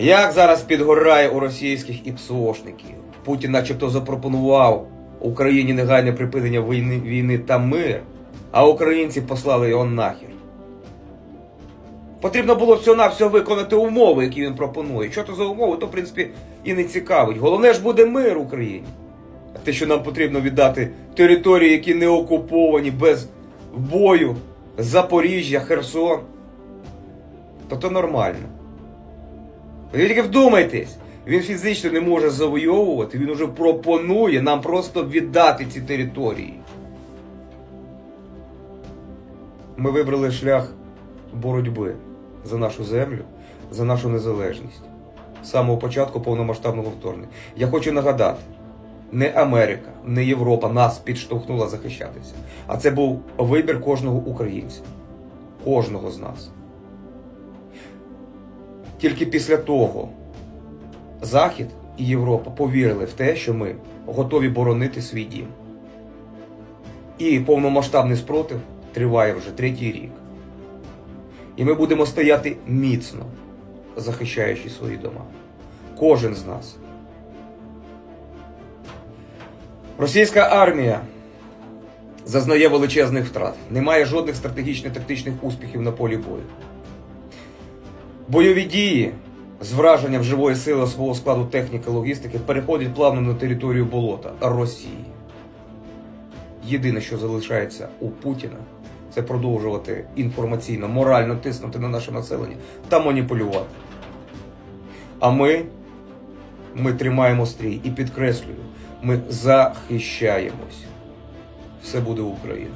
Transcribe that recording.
Як зараз підгорає у російських іпсошників? Путін начебто запропонував Україні негайне припинення війни, війни та мир, а українці послали його нахер. Потрібно було всього-навсього виконати умови, які він пропонує. Що то за умови, то в принципі і не цікавить. Головне ж буде мир Україні. А те, що нам потрібно віддати території, які не окуповані без бою, Запоріжжя, Херсон, то то нормально. Ви тільки вдумайтесь, він фізично не може завойовувати, він уже пропонує нам просто віддати ці території. Ми вибрали шлях боротьби за нашу землю, за нашу незалежність. З самого початку повномасштабного вторгнення. Я хочу нагадати, не Америка, не Європа нас підштовхнула захищатися. А це був вибір кожного українця, кожного з нас. Тільки після того Захід і Європа повірили в те, що ми готові боронити свій дім. І повномасштабний спротив триває вже третій рік. І ми будемо стояти міцно, захищаючи свої дома. Кожен з нас. Російська армія зазнає величезних втрат. Немає жодних стратегічних тактичних успіхів на полі бою. Бойові дії з враженням живої сили свого складу техніки логістики переходять плавно на територію болота Росії. Єдине, що залишається у Путіна, це продовжувати інформаційно, морально тиснути на наше населення та маніпулювати. А ми, ми тримаємо стрій і підкреслюю, ми захищаємось. Все буде Україна.